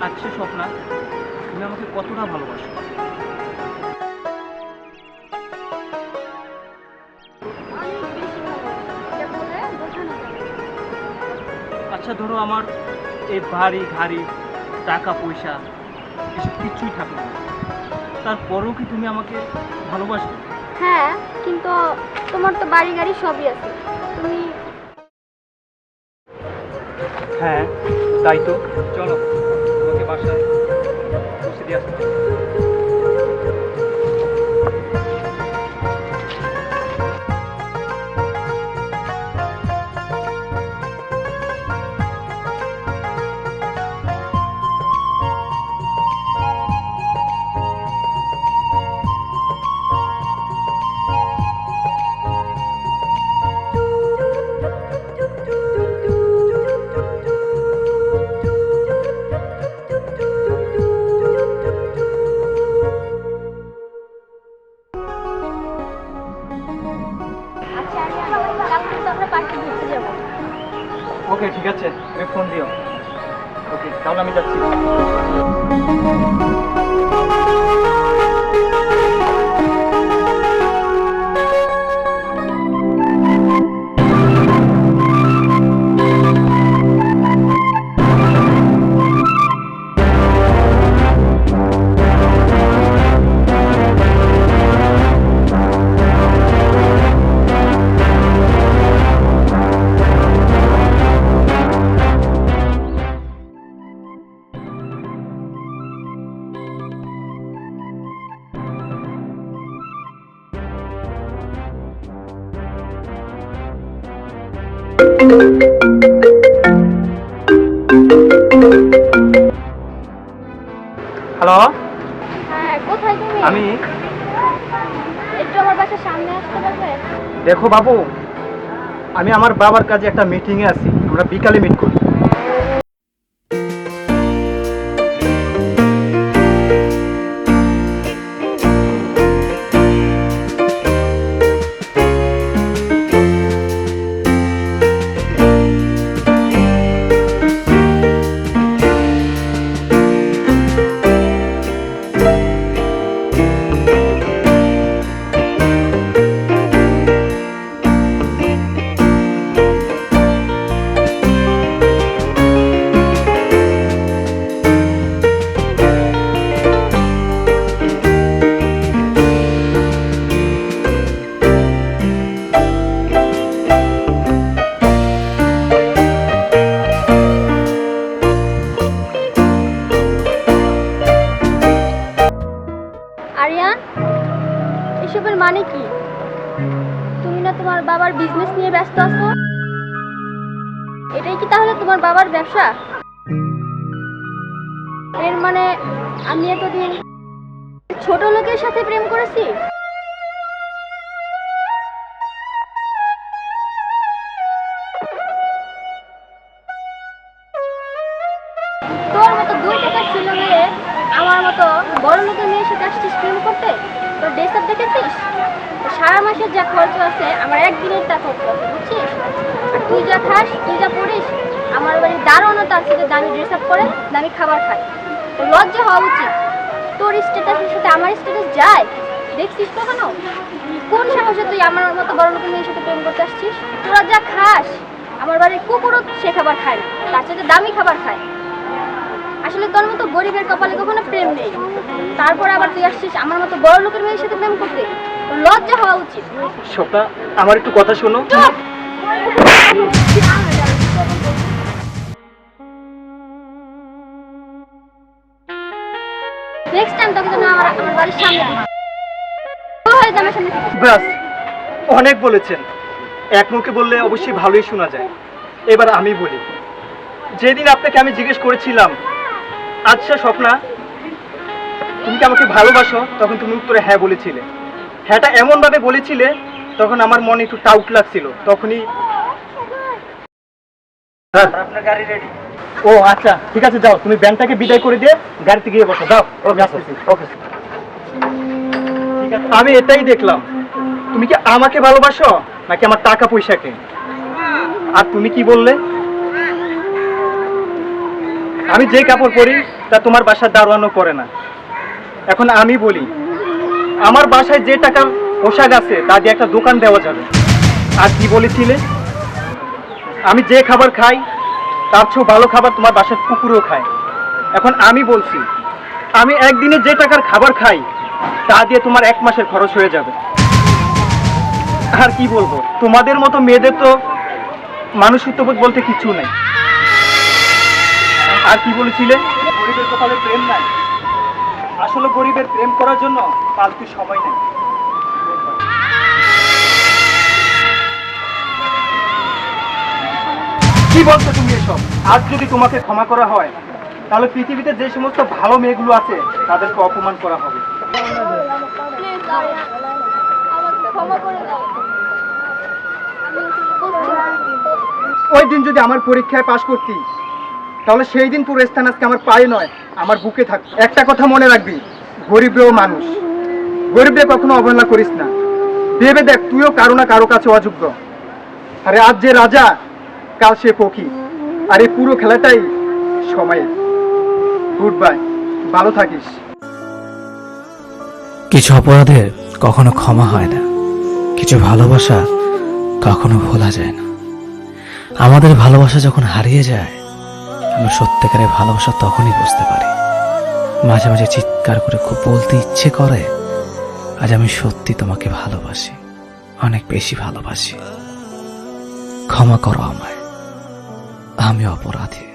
স্বপ্না তুমি আমাকে কতটা ভালোবাসো। আচ্ছা ধরো আমার এই বাড়ি ঘাড়ি টাকা পয়সা এসব কিছুই থাকবে না। তারপরেও কি তুমি আমাকে ভালোবাসবে? হ্যাঁ কিন্তু তোমার তো বাড়ি গাড়ি সবই আছে। তুমি হ্যাঁ তাই তো। চলো। তোমাকে বাসায় ওকে ঠিক আছে। ফোন দিও। ওকে তাহলে আমি যাচ্ছি। হ্যালো? হ্যাঁ কোথায় তুমি? আমি? একটু আমার বাসার সামনে আসতে পারবে? দেখো বাবু আমি আমার বাবার কাজে একটা মিটিংয়ে আছি। আমরা বিকালে মিট করি আরিয়ান, এসবের মানে কি? তুমি না তোমার বাবার বিজনেস নিয়ে ব্যস্ত আছো? এটাই কি তাহলে তোমার বাবার ব্যবসা? এর মানে আমি এতদিন ছোট লোকের সাথে প্রেম করেছি? তোর মতো দুই টাকা ছিল মেয়ে আমার মতো বড় লোকের মেয়ের সাথে আসছিস প্রেম করতে? তোর ড্রেস আপ দেখেছিস? সারা মাসের যা খরচ আছে, আমার একদিনের তা খরচ আছে, বুঝছিস? আর তুই যা খাস, তুই যা পড়িস আমার বাড়ির দারোয়ানও তার সাথে দামি ড্রেস আপ করে দামি খাবার খায় তোর লজ্জা হওয়া উচিত। তোর স্ট্যাটাসের সাথে আমার স্ট্যাটাস যায়? দেখছিস কখনো? কোন সাহসে তুই আমার মতো বড় লোকের মেয়ের সাথে প্রেম করতে আসছিস? তোরা যা খাস, আমার বাড়ির কুকুরও সে খাবার খায় না, তার সাথে দামি খাবার খায়। আসলে তোর মতো গরিবের কপালে কখনো প্রেম নেই। তারপর আবার তুই আসছিস আমার মতো বড় লোকের মেয়ের সাথে প্রেম করতে। তোর লজ্জা হওয়া উচিত। স্বপ্না আমার একটু কথা শোনো। নেক্সট টাইম তোকে যেন আমার আমার বাড়ির সামনে হয়ে যা সামনে ব্যাস অনেক বলেছেন। এক মুখে বললে অবশ্যই ভালোই শোনা যায়। এবার আমি বলি যেদিন আপনাকে আমি জিজ্ঞেস করেছিলাম আচ্ছা স্বপ্না তুমি কি আমাকে ভালোবাসো? তখন তুমি উত্তরে হ্যাঁ বলেছিলে। হ্যাঁটা এমনভাবে বলেছিলে তখন আমার মনে একটু টাউট লাগছিল। তখনই আপনার গাড়ি রেডি ও আচ্ছা ঠিক আছে যাও। তুমি ব্যাংকটাকে বিদায় করে দিয়ে গাড়িতে গিয়ে বসো। যাও। ওকে ওকে আমি এটাই দেখলাম। তুমি কি আমাকে ভালোবাসো নাকি আমার টাকা পয়সাকে? আর তুমি কি বললে? আমি যে কাপড় পরি, তা তোমার বাসার দারোয়ানও পরে না। এখন আমি বলি, আমার বাসায় যে টাকার পোশাক আছে, তা দিয়ে একটা দোকান দেওয়া যাবে। আর কি বলেছিলে? আমি যে খাবার খাই, তার চেয়েও ভালো খাবার তোমার বাসার কুকুরও খায়। এখন আমি বলছি, আমি একদিনে যে টাকার খাবার খাই, তা দিয়ে তোমার এক মাসের খরচ হয়ে যাবে। আর কি বলব? তোমাদের মতো মেয়েদের তো মানুষত্ববোধ বলতে কিছু নেই। আর কি বলেছিলে? গরিবের কপালে প্রেম নাই। আসলে গরিবের প্রেম করার জন্য পালতু সময় নেই। কি বলছো তুমি এসব? আজ যদি তোমাকে ক্ষমা করা হয় তাহলে পৃথিবীতে যে সমস্ত ভালো মেয়েগুলো আছে তাদেরকে অপমান করা হবে। ওই দিন যদি আমার পরীক্ষায় পাশ করতি তাহলে সেই দিন পুরো স্থান আজকে আমার পায়ে নয়, আমার বুকে থাক। একটা কথা মনে রাখবি গরিবরেও মানুষ। গরিবরে কখনো অবহেলা করিস না। ভেবে দেখ, তুইও কারও না কারও কাছে অযোগ্য। আরে আজ যে রাজা, কাল সে পক্ষী আর এই পুরো খেলাটাই সময়ের। গুড বাই ভালো থাকিস। কিছু অপরাধের কখনো ক্ষমা হয় না। কিছু ভালোবাসা কখনো ভোলা যায় না। আমাদের ভালোবাসা যখন হারিয়ে যায় আমরা সত্যিকারের ভালোবাসা তখনই বুঝতে পারি। মাঝে মাঝে চিৎকার করে খুব বলতে ইচ্ছে করে, আজ আমি সত্যি তোমাকে ভালোবাসি, অনেক বেশি ভালোবাসি। ক্ষমা করো আমায়, আমি অপরাধী।